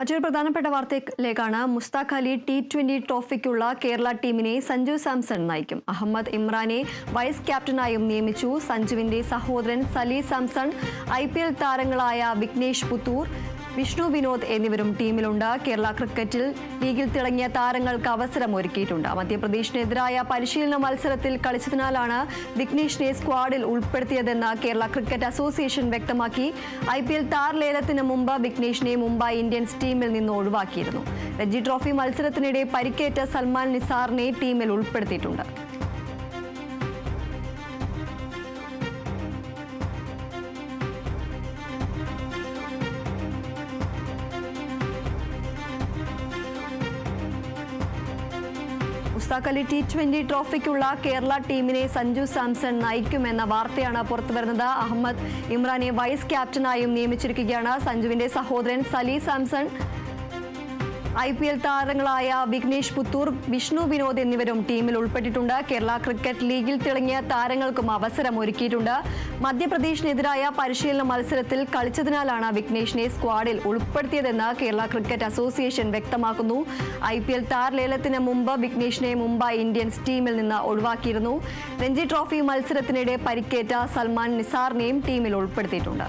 മറ്റൊരു പ്രധാനപ്പെട്ട വാർത്തയിലേക്കാണ് മുസ്താഖ് അലി ടി ട്വന്റി ട്രോഫിക്കുള്ള കേരള ടീമിനെ സഞ്ജു സാംസൺ നയിക്കും. അഹമ്മദ് ഇമ്രാനെ വൈസ് ക്യാപ്റ്റനായും നിയമിച്ചു. സഞ്ജുവിന്റെ സഹോദരൻ സലി സാംസൺ ഐ താരങ്ങളായ വിഘ്നേഷ് പുത്തൂർ വിഷ്ണു വിനോദ് എന്നിവരും ടീമിലുണ്ട്. കേരള ക്രിക്കറ്റിൽ ലീഗിൽ തിളങ്ങിയ താരങ്ങൾക്ക് അവസരം ഒരുക്കിയിട്ടുണ്ട്. മധ്യപ്രദേശിനെതിരായ പരിശീലന മത്സരത്തിൽ കളിച്ചതിനാലാണ് വിഘ്നേഷിനെ സ്ക്വാഡിൽ ഉൾപ്പെടുത്തിയതെന്ന് കേരള ക്രിക്കറ്റ് അസോസിയേഷൻ വ്യക്തമാക്കി. ഐ പി എൽ താരലേലത്തിന് മുമ്പ് വിഘ്നേഷിനെ മുംബൈ ഇന്ത്യൻസ് ടീമിൽ നിന്ന് ഒഴിവാക്കിയിരുന്നു. രഞ്ജി ട്രോഫി മത്സരത്തിനിടെ പരിക്കേറ്റ സൽമാൻ നിസാറിനെ ടീമിൽ ഉൾപ്പെടുത്തിയിട്ടുണ്ട്. അലി ടി ട്വന്റി ട്രോഫിക്കുള്ള കേരള ടീമിനെ സഞ്ജു സാംസൺ നയിക്കുമെന്ന വാർത്തയാണ് പുറത്തുവരുന്നത് അഹമ്മദ് ഇമ്രാനെ വൈസ് ക്യാപ്റ്റനായും നിയമിച്ചിരിക്കുകയാണ്. സഞ്ജുവിന്റെ സഹോദരൻ Sali Samson I P L താരങ്ങളായ വിഘ്നേഷ് പുത്തൂർ വിഷ്ണു വിനോദ് എന്നിവരും ടീമിൽ ഉൾപ്പെട്ടിട്ടുണ്ട്. കേരള ക്രിക്കറ്റ് ലീഗിൽ തിളങ്ങിയ താരങ്ങൾക്കും അവസരം ഒരുക്കിയിട്ടുണ്ട്. മധ്യപ്രദേശിനെതിരായ പരിശീലന മത്സരത്തിൽ കളിച്ചതിനാലാണ് വിഘ്നേഷിനെ സ്ക്വാഡിൽ ഉൾപ്പെടുത്തിയതെന്ന് കേരള ക്രിക്കറ്റ് അസോസിയേഷൻ വ്യക്തമാക്കുന്നു. ഐ പി എൽ താരലേലത്തിന് മുമ്പ് വിഘ്നേഷിനെ മുംബൈ ഇന്ത്യൻസ് ടീമിൽ നിന്ന് ഒഴിവാക്കിയിരുന്നു. രഞ്ജി ട്രോഫി മത്സരത്തിനിടെ പരിക്കേറ്റ സൽമാൻ നിസാറിനെയും ടീമിൽ ഉൾപ്പെടുത്തിയിട്ടുണ്ട്.